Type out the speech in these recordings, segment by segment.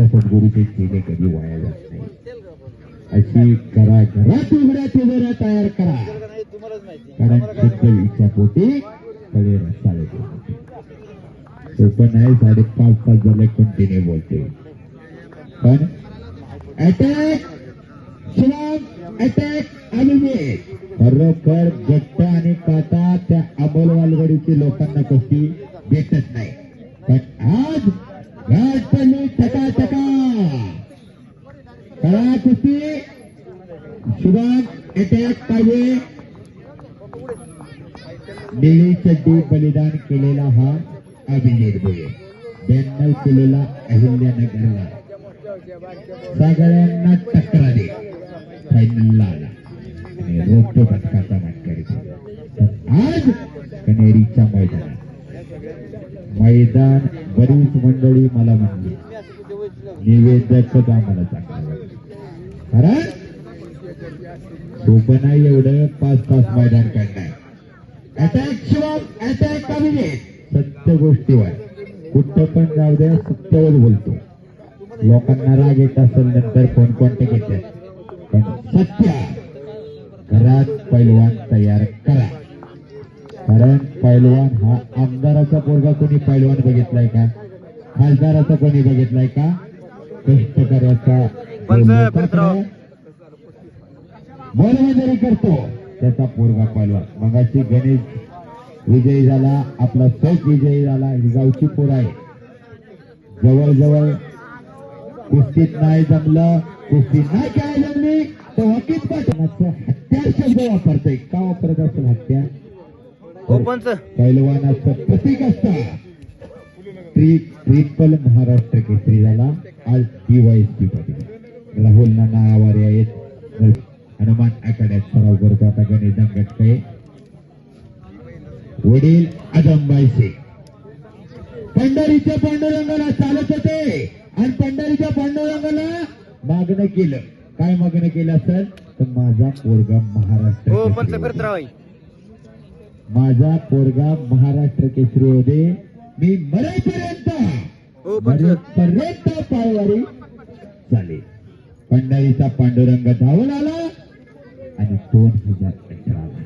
त्या सद्गुरूचे केले कधी वाया जात नाही. अशी करा घरात उघड्या तिजोऱ्या तयार करा. कारण शेतकरी इच्छा पोटी कडे रस्ता रस्ताळे पण आहे साडेपाच तास झाले कंटिन्यू बोलते पण अटॅक शिवाम अटॅक आणि खरोखर गट्ट आणि काटा त्या अमोल वालगडीची लोकांना कशी भेटत नाही. पण आज घाट टका टका कला कुस्ती शुभम अटॅक पाहिजे निळी चड्डी बलिदान केलेला हा अभिजित भोये ब्याण्णव केलेला अहिल्यानगरला सगळ्यांना टक्कर दे फायनलला आला आणि रोपटो पथकाचा मानकरी तर आज कनेरीच्या मैदानात मैदान बरीच मंडळी मला म्हणली निवेदक आम्हाला चांगलं. कारण सोपं नाही एवढं पाच तास मैदान काढणार अटॅक शिवाय अटॅक अभिजित सत्य गोष्टीवर कुठं पण जाऊ द्या सत्यवर बोलतो. लोकांना राग येत असेल नंतर कोण कोणते घेतात पण सत्य. घरात पैलवान तयार करा. कारण पैलवान हा आमदाराचा पोरगा कोणी पैलवान बघितलाय का? खासदाराचा कोणी बघितलाय का? कष्टकऱ्याचा. पंच, जो मोठा फिरतराव. मोलमजुरी करतो त्याचा पोरगा पैलवान. मगाशी गणेश विजयी झाला आपला सच विजयी झाला ही गावची पोर आहे जवळजवळ कुस्तीत नाही जमलं कुस्ती नाही काय जमली तर वकील पाठवण्याचं हत्यार शब्द वापरतोय. का वापरत असेल हत्यार? हो पंच पैलवानाचं प्रतीक असतं. ट्री ट्रिपल महाराष्ट्र केसरी झाला. आज डीवायएसपी पाटील. राहुल नाना आवारे आहेत. हनुमान आखाड्यात सराव करतो आता गणेश दांगटके वडील आदमबाई शेख पंढरीच्या पांडुरंगाला चालत होते. आणि पंढरीच्या पांडुरंगाला मागणं केलं. काय मागणं केलं असेल? तर माझा पोरगा महाराष्ट्र हो केसरी पंच होऊ दे. फिरत राहाय माझा पोरगा महाराष्ट्र केसरी दे मी मरेपर्यंत हो मरेपर्यंत पायवारी चालेल पंढरीचा पांडुरंग धावून आला आणि दोन हजार अठराला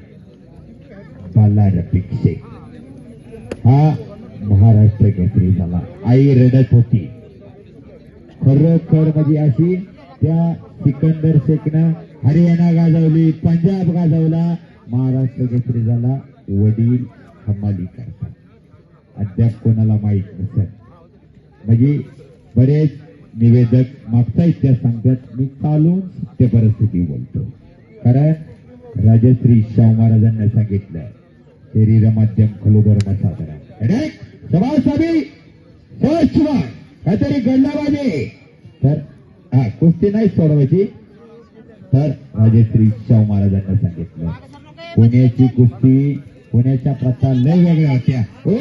बाला रफिक शेख हा महाराष्ट्र केसरी झाला. आई रडत होती. खरोखर म्हणजे अशी त्या सिकंदर शेखनं हरियाणा गाजवली पंजाब गाजवला महाराष्ट्र केसरी झाला वडील हमाली करतात. अद्याप कोणाला माहीत नसत म्हणजे बरेच निवेदक मागचा इतिहास सांगतात मी चालून सत्य परिस्थिती बोलतो. कारण राजश्री शाहू महाराजांना सांगितलं शरीर माध्यम खलु धर्म सभासाबी सभासभी काहीतरी घडला पाहिजे. तर हा कुस्ती नाही सोडवायची. तर राजश्री शाहू महाराजांना सांगितलं. पुण्याची कुस्ती पुण्याच्या प्रथा लय वेगळ्या होत्या. ओ!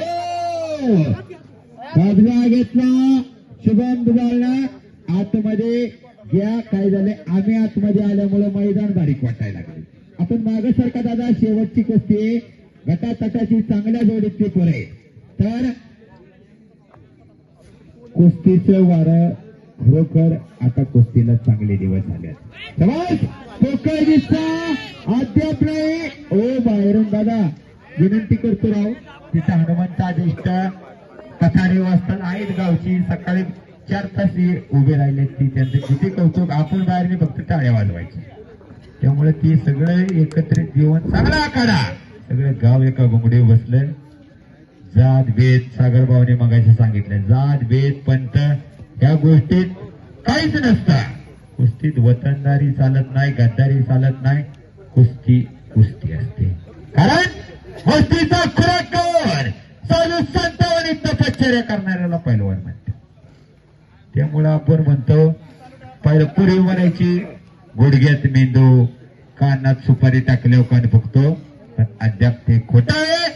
कब्जा घेतला. शुभम दुबारला आतमध्ये घ्या. काय झाले? आम्ही आतमध्ये आल्यामुळे मैदान बारीक वाटायला लागले. आपण मागासारखा दादा शेवटची कुस्ती. गटातटाची चांगल्या जोडीतली पुरे. तर कुस्तीचं वारं खरोखर आता कुस्तीला चांगले दिवस झाले समाज पोकळ दिसता. अद्याप नाही ओ बाहेरून दादा विनंती करतो राव. तिथं हनुमंत ज्येष्ठ कथारे वाजतात आहेत गावची. सकाळी चार तास उभे राहिले ती त्यांचं किती कौतुक आपण बाहेरने फक्त टाळ्या वाजवायचे. त्यामुळे ती सगळं एकत्रित जीवन चांगला आखाडा सगळं गाव एका घोंगडी बसलं. जात भेद सागरभाऊने मगाशी सांगितलं जात भेद पंत या गोष्टीत काहीच नसतं. कुस्तीत वतनदारी चालत नाही गद्दारी चालत नाही. कुस्ती कुस्ती असते. कारण कुस्तीचा खुराक कर चालू संतावणी तपश्चर्या करणाऱ्याला पैलवान म्हणतो. त्यामुळं आपण म्हणतो पहिलं पुरी म्हणायची गुडघ्यात मेंदू कानात सुपारी टाकल्यावर कान फुकतो पण अद्याप ते खोट आहे.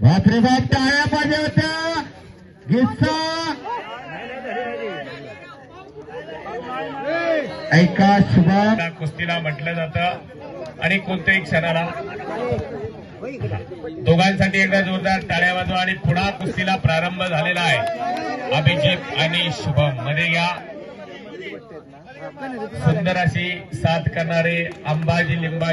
बापरे बाप टाळ्या माझ्या होत्या. गिस्सा ऐका शुभम कुस्तीला म्हटलं जातं. आणि कोणत्याही क्षणाला. दोघांसाठी एकदा जोरदार टाळ्या वाजवा आणि पुन्हा कुस्तीला प्रारंभ झालेला आहे. अभिजित आणि शुभममध्ये घ्या. सुंदर अशी साथ करणारे अंबाजी लिंबा